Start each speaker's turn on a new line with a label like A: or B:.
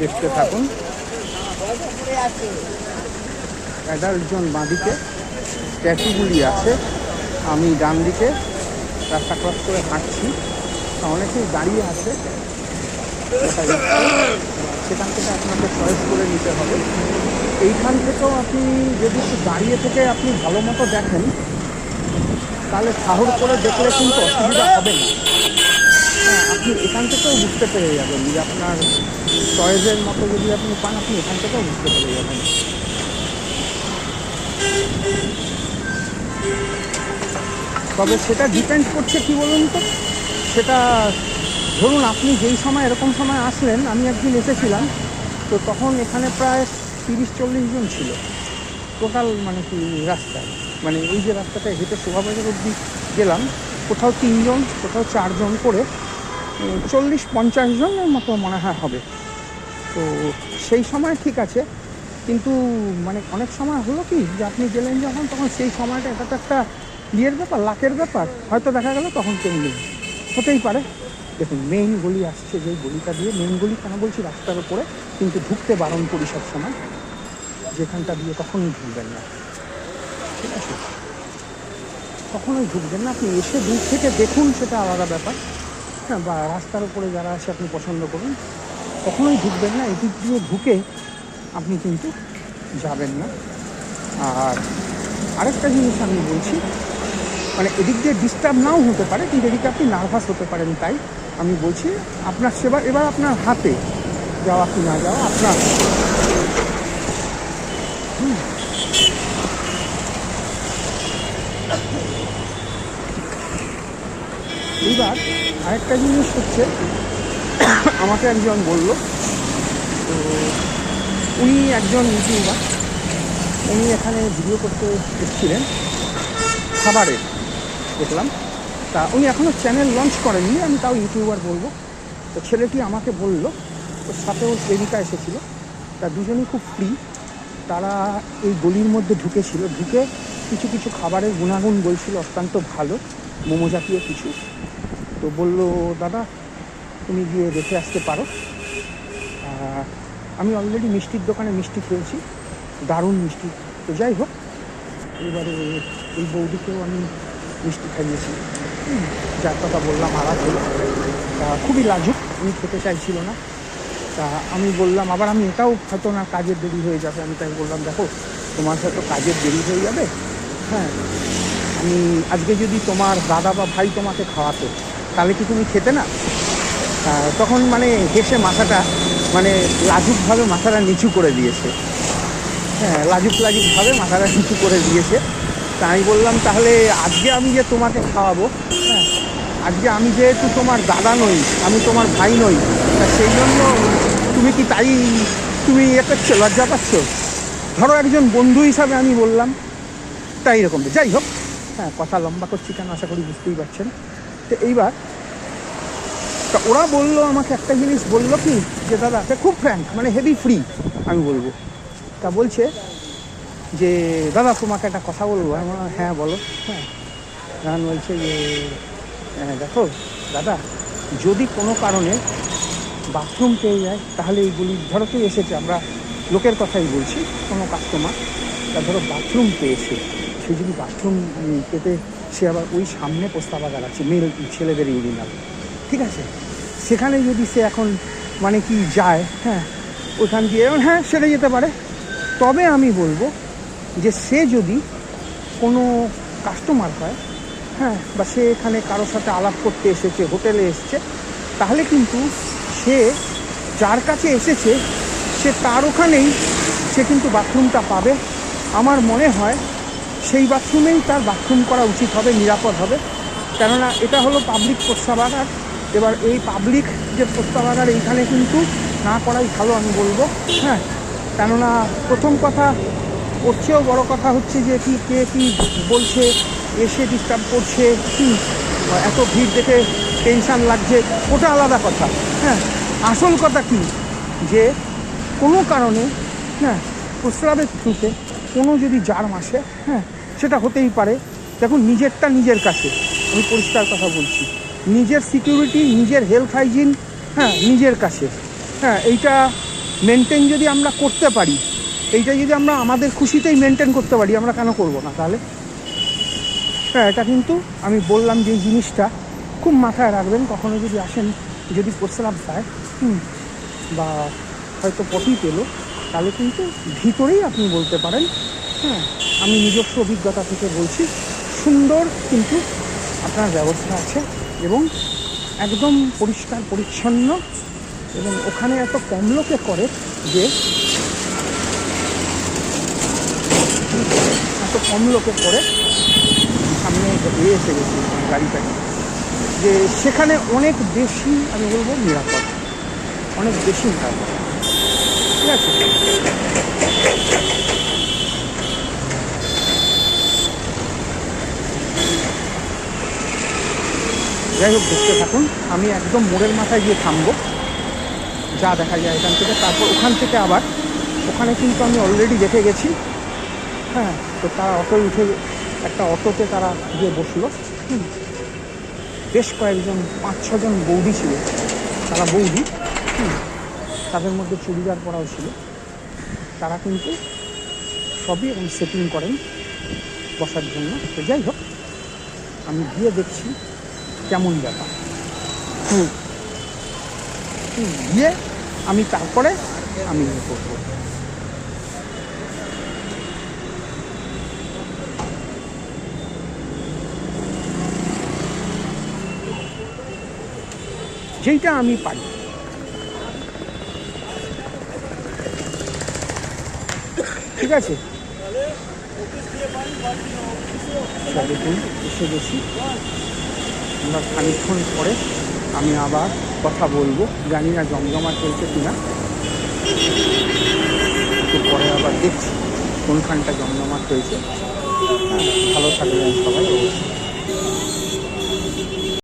A: দেখতে থাকুন। অ্যাডাল্ট জন বাঁদিকে স্ট্যাচুগুলি আছে, আমি ডান দিকে রাস্তা ক্রস করে হাঁটছি। অনেকেই দাঁড়িয়ে আছে। সেখান থেকে আপনাকে চয়েস করে নিতে হবে। এইখান থেকেও আপনি যদি একটু দাঁড়িয়ে থেকে আপনি ভালো মতো দেখেন, তাহলে সাহস করে দেখলে কিন্তু অসুবিধা হবে না। আপনি এখান থেকেও বুঝতে পেরে যাবেন যে আপনার চয়েসের মতো যদি আপনি পান, আপনি এখান থেকেও বুঝতে পেরে যাবেন। তবে সেটা ডিপেন্ড করছে কি বলুন তো? সেটা ধরুন আপনি যেই সময়, এরকম সময় আসলেন, আমি একদিন এসেছিলাম, তো তখন এখানে প্রায় তিরিশ, চল্লিশ জন ছিল। টোটাল মানে কি রাস্তায়। মানে এই যে রাস্তাটা হেঁটে শোভাবাজার অবধি গেলাম, কোথাও তিনজন, কোথাও চারজন করে চল্লিশ পঞ্চাশ জনের মতো মনে হয় হবে। তো সেই সময় ঠিক আছে, কিন্তু মানে অনেক সময় হলো কি যে আপনি গেলেন যখন, তখন সেই সময়টা এটা তো একটা ইয়ের ব্যাপার, লাকের ব্যাপার। হয়তো দেখা গেল তখন কেউ নেই। হতেই পারে। দেখুন মেইন গলি আসছে যে গলিটা দিয়ে মেইন গলি কেন বলছি রাস্তার উপরে, কিন্তু ঢুকতে বারণ করি সব সময়। যেখানটা দিয়ে কখনোই ঢুকবেন না। ঠিক আছে? কখনোই ঢুকবেন না। আপনি এসে দূর থেকে দেখুন, সেটা আলাদা ব্যাপার। হ্যাঁ বা রাস্তার উপরে যারা আছে আপনি পছন্দ করুন, কখনোই ঢুকবেন না, এদিক দিয়ে ঢুকে আপনি কিন্তু যাবেন না আর আরেকটা জিনিস আমি বলছি মানে এদিক দিয়ে ডিস্টার্ব নাও হতে পারে, কিন্তু এদিকে আপনি নার্ভাস হতে পারেন তাই আমি বলছি, আপনার সেবার, এবার আপনার হাতে যাওয়া কি না যাওয়া, আপনার। এইবার আরেকটা জিনিস হচ্ছে, আমাকে একজন বলল, তো উনি একজন ইউটিউবার, উনি এখানে ভিডিও করতে এসেছিলেন খাবারের দেখলাম। তা উনি এখনও চ্যানেল লঞ্চ করেননি, আমি তাও ইউটিউবার বলব। তো ছেলেটি আমাকে বলল, ওর সাথেও প্রেমিকা এসেছিল। তা দুজনেই খুব ফ্রি তারা এই গলির মধ্যে ঢুকেছিল। ঢুকে কিছু কিছু খাবারের গুণাগুণ বলছিল, অত্যন্ত ভালো, মোমো জাতীয় কিছু। তো বলল, দাদা, তুমি গিয়ে দেখে আসতে পারো। আমি অলরেডি মিষ্টির দোকানে মিষ্টি খেয়েছি, দারুণ মিষ্টি। তো যাই হোক, এবারে এই বৌদিকেও আমি মিষ্টি খাইয়েছি। যার কথা বললাম আলাদ হলো। খুবই লাজুক, উনি খেতে চাইছিল না। তা আমি বললাম, আবার আমি এটাও হয়তো না কাজের দেরি হয়ে যাবে। আমি তাই বললাম, দেখো, তোমার হয়তো কাজের দেরি হয়ে যাবে। হ্যাঁ আমি আজকে যদি তোমার দাদা বা ভাই তোমাকে খাওয়াতো তাহলে কি তুমি খেতে না? তখন মানে হেসে মাথাটা মানে লাজুকভাবে মাথাটা নিচু করে দিয়েছে। হ্যাঁ লাজুক লাজুকভাবে মাথাটা নিচু করে দিয়েছে। তা আমি বললাম, তাহলে আজকে আমি যে তোমাকে খাওয়াবো হ্যাঁ আজকে আমি যেহেতু তোমার দাদা নই, আমি তোমার ভাই নই, তা সেই জন্য তুমি কি তাই, তুমি একটা লজ্জা পাচ্ছ? ধরো একজন বন্ধু হিসাবে আমি বললাম, তাই এরকম। যাই হোক হ্যাঁ কথা লম্বা করছি কেন আশা করি বুঝতেই পারছেন। তো এইবার তা ওরা বলল আমাকে একটা জিনিস বলল কি যে দাদা সে খুব ফ্র্যাঙ্ক মানে হেভি ফ্রি আমি বলব। তা বলছে যে দাদা তোমাকে একটা কথা বলব? আমি বললাম হ্যাঁ বলো। হ্যাঁ। বলছে যে হ্যাঁ, দেখো দাদা যদি কোনো কারণে বাথরুম পেয়ে যায় তাহলে এইগুলি ধরো কেউ এসেছে আমরা লোকের কথাই বলছি কোনো কাস্টমার তা ধরো বাথরুম পেয়েছে সে যদি বাথরুম পেতে সে আবার ওই সামনে পোস্তাবাগার আছে মেল ছেলেদের ইউরিনাল ঠিক আছে? সেখানে যদি সে এখন মানে কি যায় হ্যাঁ ওইখান দিয়ে হ্যাঁ সেরে যেতে পারে। তবে আমি বলব যে সে যদি কোনো কাস্টমার হয় হ্যাঁ বা সে এখানে কারোর সাথে আলাপ করতে এসেছে, হোটেলে এসেছে, তাহলে কিন্তু সে যার কাছে এসেছে, সে তার ওখানেই সে কিন্তু বাথরুমটা পাবে। আমার মনে হয় সেই বাথরুমেই তার বাথরুম করা উচিত হবে, নিরাপদ হবে। কেননা এটা হলো পাবলিক প্রস্তাবাগার। এবার এই পাবলিক যে প্রস্তাবাগার, এইখানে কিন্তু না করাই ভালো আমি বলব হ্যাঁ? কেননা প্রথম কথা, ওর চেয়েও বড় কথা হচ্ছে যে কি, কে কি বলছে এসে ডিস্টার্ব করছে, কি? এত ভিড় দেখে টেনশান লাগছে, ওটা আলাদা কথা হ্যাঁ? আসল কথা কি? যে কোনো কারণে হ্যাঁ প্রস্রাবের থ্রুতে কোনো যদি জার মাসে হ্যাঁ সেটা হতেই পারে। দেখুন নিজেরটা নিজের কাছে। আমি পরিষ্কার কথা বলছি। নিজের সিকিউরিটি নিজের হেলথ হাইজিন হ্যাঁ নিজের কাছে। হ্যাঁ এইটা মেনটেন যদি আমরা করতে পারি এইটা যদি আমরা আমাদের খুশিতেই মেনটেন করতে পারি আমরা কেন করব না তাহলে? হ্যাঁ এটা কিন্তু আমি বললাম যে জিনিসটা খুব মাথায় রাখবেন। কখনো যদি আসেন যদি প্রস্রাব পায় হুম, বা হয়তো পটি পেল তাহলে কিন্তু ভিতরেই আপনি বলতে পারেন হ্যাঁ আমি নিজস্ব অভিজ্ঞতা থেকে বলছি, সুন্দর কিন্তু আপনার ব্যবস্থা আছে এবং একদম পরিষ্কার, পরিচ্ছন্ন এবং ওখানে এত কম লোকে করে যে এত কম লোকে করে সামনে এগিয়ে এসে গেছি গাড়িটাকে যে সেখানে অনেক বেশি, আমি বলব নিরাপদ। অনেক বেশি নিরাপদ। ঠিক আছে? যাই হোক, দেখতে থাকুন। আমি একদম মোড়ের মাথায় গিয়ে থামবো। যা দেখা যায় এখান থেকে। তারপর ওখান থেকে আবার, ওখানে কিন্তু আমি অলরেডি দেখে গেছি। হ্যাঁ তো তারা অটোয় উঠে, একটা অটোতে তারা গিয়ে বসল। বেশ কয়েকজন, পাঁচ, ছজন বৌদি ছিল। তারা বৌদি। তাদের মধ্যে চুড়িদার পরাও ছিল। তারা কিন্তু সবই সেটিং করেন বসার জন্য। তো যাই হোক, আমি গিয়ে দেখছি। কেমন ব্যাপার? হুম। হুম, গিয়ে আমি তারপরে আমি ইয়ে করব। যেইটা আমি পারি। ঠিক আছে? এসে গেছি আমরা খানিক্ষণ পরে আমি আবার কথা বলব। জানি না জমজমা চলছে কিনা। একটু পরে আবার দেখছি কোনখানটা জমজমাট চলছে হ্যাঁ, ভালো থাকবেন সবাই।